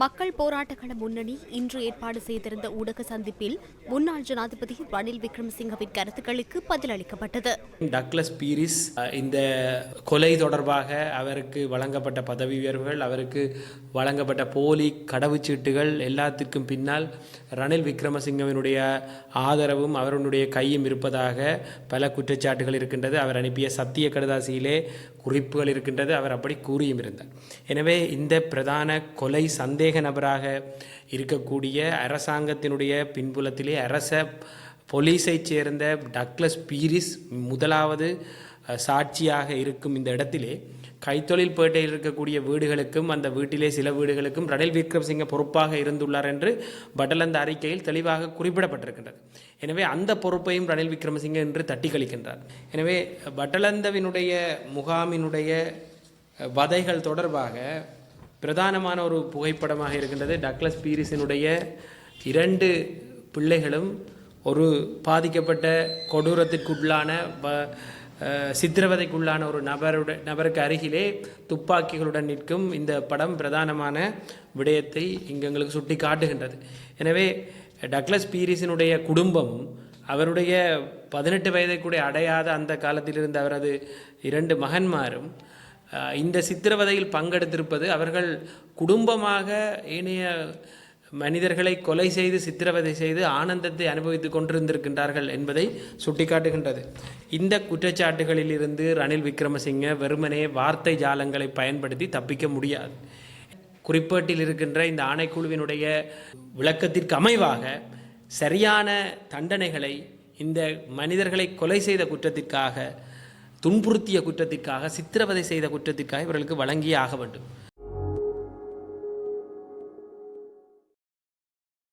மக்கள் போராட்டக்கள முன்னணி இன்று ஏற்பாடு செய்திருந்த ஊடக சந்திப்பில் முன்னாள் ஜனாதிபதி ரணில் விக்ரமசிங்கவின் கருத்துக்களுக்கு பதிலளிக்கப்பட்டது. டக்ளஸ் பீரிஸ் இந்த கொலை தொடர்பாக அவருக்கு வழங்கப்பட்ட பதவி உயர்வுகள் அவருக்கு வழங்கப்பட்ட போலி கடவுச்சீட்டுகள் எல்லாத்திற்கும் பின்னால் ரணில் விக்ரமசிங்கவினுடைய ஆதரவும் அவருடைய கையும் இருப்பதாக பல குற்றச்சாட்டுகள் இருக்கின்றது. அவர் அனுப்பிய சத்திய கடுதாசியிலே குறிப்புகள் இருக்கின்றது. அவர் அப்படி கூறியும் இருந்தார். எனவே இந்த பிரதான கொலை சந்தை சந்தேக நபராக இருக்கக்கூடிய அரசாங்கத்தினுடைய பின்புலத்திலே அரச போலீஸைச் சேர்ந்த டக்ளஸ் பீரிஸ் முதலாவது சாட்சியாக இருக்கும் இந்த இடத்திலே கைத்தொழில் பேட்டையில் இருக்கக்கூடிய வீடுகளுக்கும் அந்த வீட்டிலே சில வீடுகளுக்கும் ரணில் விக்ரமசிங்க பொறுப்பாக இருந்துள்ளார் என்று பட்டலந்த அறிக்கையில் தெளிவாக குறிப்பிடப்பட்டிருக்கின்றது. எனவே அந்த பொறுப்பையும் ரணில் விக்ரமசிங்க என்று தட்டி கழிக்கின்றார் எனவே பட்டலந்தவினுடைய முகாமினுடைய வதைகள் தொடர்பாக பிரதானமான ஒரு புகைப்படமாக இருக்கின்றது. டக்ளஸ் பீரிஸினுடைய இரண்டு பிள்ளைகளும் ஒரு பாதிக்கப்பட்ட கொடூரத்திற்குள்ளான சித்திரவதைக்குள்ளான ஒரு நபருடன் நபருக்கு அருகிலே துப்பாக்கிகளுடன் நிற்கும் இந்த படம் பிரதானமான விடயத்தை இங்கு எங்களுக்கு சுட்டி காட்டுகின்றது. எனவே டக்ளஸ் பீரிஸினுடைய குடும்பமும் அவருடைய பதினெட்டு வயதை கூட அடையாத அந்த காலத்திலிருந்து அவரது இரண்டு மகன்மாரும் இந்த சித்திரவதையில் பங்கெடுத்திருப்பது அவர்கள் குடும்பமாக ஏனைய மனிதர்களை கொலை செய்து சித்திரவதை செய்து ஆனந்தத்தை அனுபவித்துக் கொண்டிருந்திருக்கின்றார்கள் என்பதை சுட்டிக்காட்டுகின்றது. இந்த குற்றச்சாட்டுகளில் இருந்து ரணில் விக்ரமசிங்க வெறுமனே வார்த்தை ஜாலங்களை பயன்படுத்தி தப்பிக்க முடியாது. குறிப்பேட்டில் இருக்கின்ற இந்த ஆணைக்குழுவினுடைய விளக்கத்திற்கு அமைவாக சரியான தண்டனைகளை இந்த மனிதர்களை கொலை செய்த குற்றத்திற்காக துன்புறுத்திய குற்றத்திற்காக சித்திரவதை செய்த குற்றத்திற்காக இவர்களுக்கு வழங்கியே ஆக வேண்டும்.